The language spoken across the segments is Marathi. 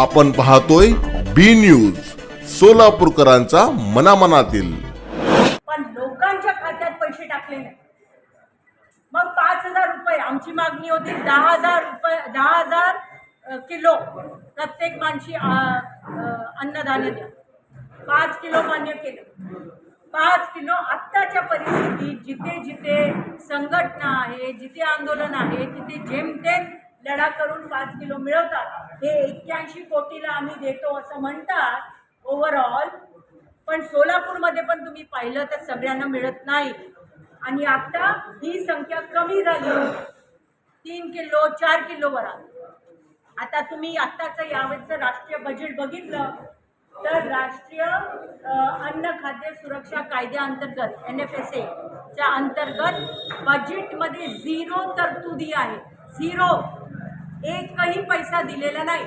आपण पाहतोय बी न्यूज सोलापूरकरांचा मनामनातील. पण लोकांच्या खात्यात पैसे टाकले नाही. मग पाच हजार रुपये आमची मागणी होती दहा हजार रुपये दहा हजार किलो प्रत्येक माणशी अन्नधान्य द्या. पाच किलो मान्य केलं. पाच किलो आत्ताच्या परिस्थितीत जिथे जिथे संघटना आहे जिथे आंदोलन आहे तिथे जेमतेम लढा करून पाच किलो मिळवतात. हे एक्क्याऐंशी कोटीला आम्ही देतो असं म्हणतात ओव्हरऑल पण सोलापूरमध्ये पण तुम्ही पाहिलं तर सगळ्यांना मिळत नाही. आणि आता ही संख्या कमी झाली. तीन किलो चार किलोवर आली आता तुम्ही आत्ताचं यावेळेचं राष्ट्रीय बजेट बघितलं तर राष्ट्रीय अन्न खाद्य सुरक्षा कायद्याअंतर्गत एन एफ एस एच्या अंतर्गत बजेटमध्ये झिरो तरतुदी आहे. झिरो एकही पैसा दिलेला नाही.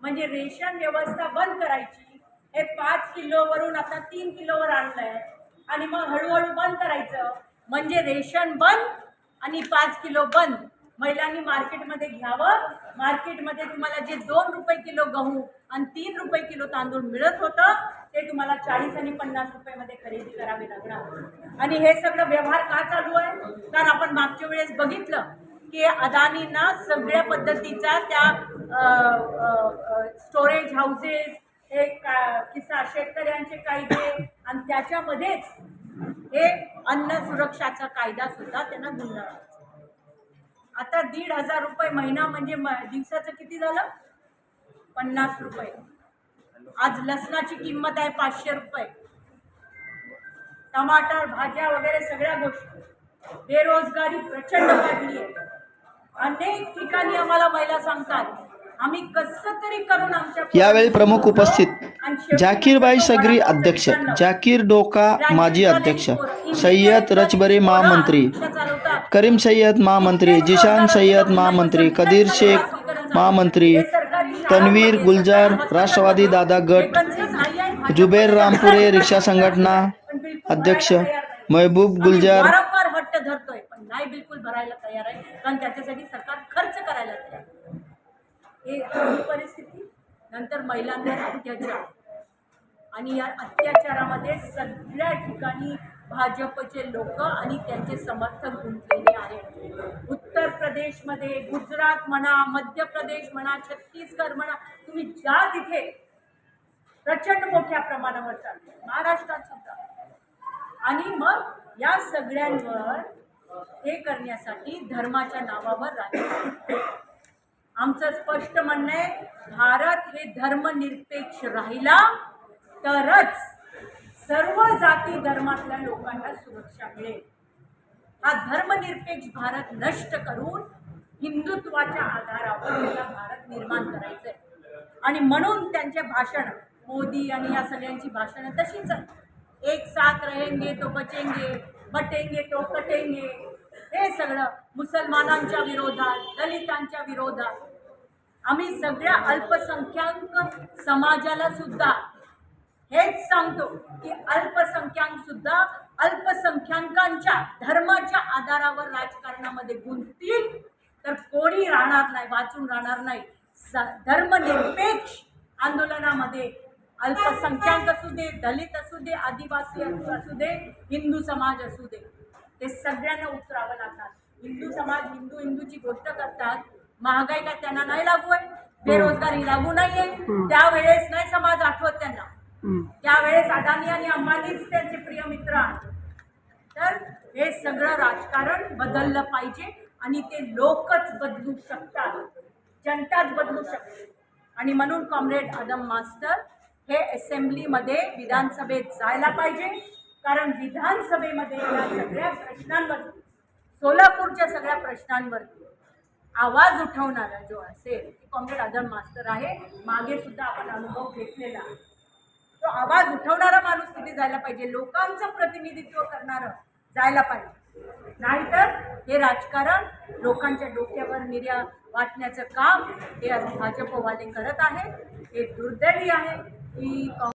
म्हणजे रेशन व्यवस्था बंद करायची. हे पाच किलोवरून आता तीन किलोवर आणलंय. आणि मग हळूहळू बंद करायचं. म्हणजे रेशन बंद आणि पाच किलो बंद. महिलांनी मार्केटमध्ये घ्यावं. मार्केटमध्ये तुम्हाला जे दोन रुपये किलो गहू आणि तीन रुपये किलो तांदूळ मिळत होतं ते तुम्हाला चाळीस आणि पन्नास रुपयामध्ये खरेदी करावी लागणार. आणि हे सगळं व्यवहार का चालू आहे? कारण आपण मागच्या वेळेस बघितलं की अदानींना सगळ्या पद्धतीचा त्या स्टोरेज हाऊसेस हे किस्सा शेतकऱ्यांचे कायदे आणि त्याच्यामध्येच हे अन्न सुरक्षाचा कायदा सुद्धा त्यांना गुंडाळायचा आता दीड हजार रुपये महिना म्हणजे दिवसाचं किती झालं? पन्नास रुपये. आज लसणाची किंमत आहे पाचशे रुपये. टमाटर भाज्या वगैरे सगळ्या गोष्टी. बेरोजगारी प्रचंड वाढली आहे. अनेक ठिकाणी आम्हाला महिला सांगतात आम्ही कसं तरी करून आमच्या यावेळी प्रमुख उपस्थित जाकीरबाई सगरी अध्यक्ष जाकीर डोका माजी अध्यक्ष सय्यद रचबरी महामंत्री करीम सय्यद महामंत्री जिशान सय्यद महामंत्री कदीर शेख महामंत्री तन्वीर गुलजार राष्ट्रवादी दादा गट जुबेर रामपुरे रिक्षा संघटना अध्यक्ष महबूब गुलजार वारंवार हट्ट धरतोय पण नाही बिलकुल भरायला तयार आहे कारण त्याच्यासाठी सरकार खर्च करायला तयार हे ही परिस्थिती नंतर महिलांवर अत्याचार आणि या अत्याचारामध्ये सगळ्या ठिकाणी भाजपचे लोक आणि त्यांचे समर्थक गुंतलेले आहेत उत्तर प्रदेशमध्ये गुजरात म्हणा मध्य प्रदेश म्हणा छत्तीसगड म्हणा तुम्ही ज्या तिथे प्रचंड मोठ्या प्रमाणावर चालते महाराष्ट्रात सुद्धा. आणि मग या सगळ्यांवर हे करण्यासाठी धर्माच्या नावावर राज्य आमचं स्पष्ट म्हणणं आहे भारत हे धर्मनिरपेक्ष राहिला तरच सर्व जाती धर्मातल्या लोकांना सुरक्षा मिळेल. हा धर्मनिरपेक्ष भारत नष्ट करून हिंदुत्वाच्या आधारावर त्याला भारत निर्माण करायचंय. आणि म्हणून त्यांचे भाषण मोदी आणि या सगळ्यांची भाषणं तशीच आहेत. एक साथ रहेंगे तो बचेंगे. बटेंगे तो कटेंगे हे सगळं मुसलमानांच्या विरोधात दलितांच्या विरोधात. आम्ही सगळ्या अल्पसंख्याक समाजाला सुद्धा हेच सांगतो की अल्पसंख्याक सुद्धा अल्पसंख्याकांच्या धर्माच्या आधारावर राजकारणामध्ये गुंततील. तर कोणी राहणार नाही वाचून राहणार नाही. स- धर्मनिरपेक्ष आंदोलनामध्ये अल्पसंख्याक असू दे दलित असू दे आदिवासी असू दे हिंदू समाज असू दे. ते सगळ्यांना उतरावं लागणार. हिंदू समाज हिंदू हिंदूची गोष्ट करतात. महागाई काय त्यांना नाही लागू आहे. बेरोजगारी लागू नाहीये. त्यावेळेस नाही समाज आठवत त्यांना. त्यावेळेस अदानी आणि अंबानीच त्यांचे प्रिय मित्र आहेत. तर हे सगळं राजकारण बदललं पाहिजे आणि ते लोकच बदलू शकतात. जनताच बदलू शकते आणि म्हणून कॉम्रेड आदम मास्टर हे असेंब्लीमध्ये विधानसभेत जायला पाहिजे. कारण विधानसभेमध्ये या सगळ्या प्रश्नांवरती सोलापूरच्या सगळ्या प्रश्नांवरती आवाज उठवणारा जो असेल की कॉम्रेड आदम मास्टर आहे मागे सुद्धा आपण अनुभव घेतलेला आहे. तो आवाज उठवणारा माणूस तिथे जायला पाहिजे. लोकांचं प्रतिनिधित्व करणारं जायला पाहिजे. नाहीतर हे राजकारण लोकांच्या डोक्यावर निर्या वाटण्याचं काम हे भाजपवाले करत आहे हे दुर्दैवी आहे. की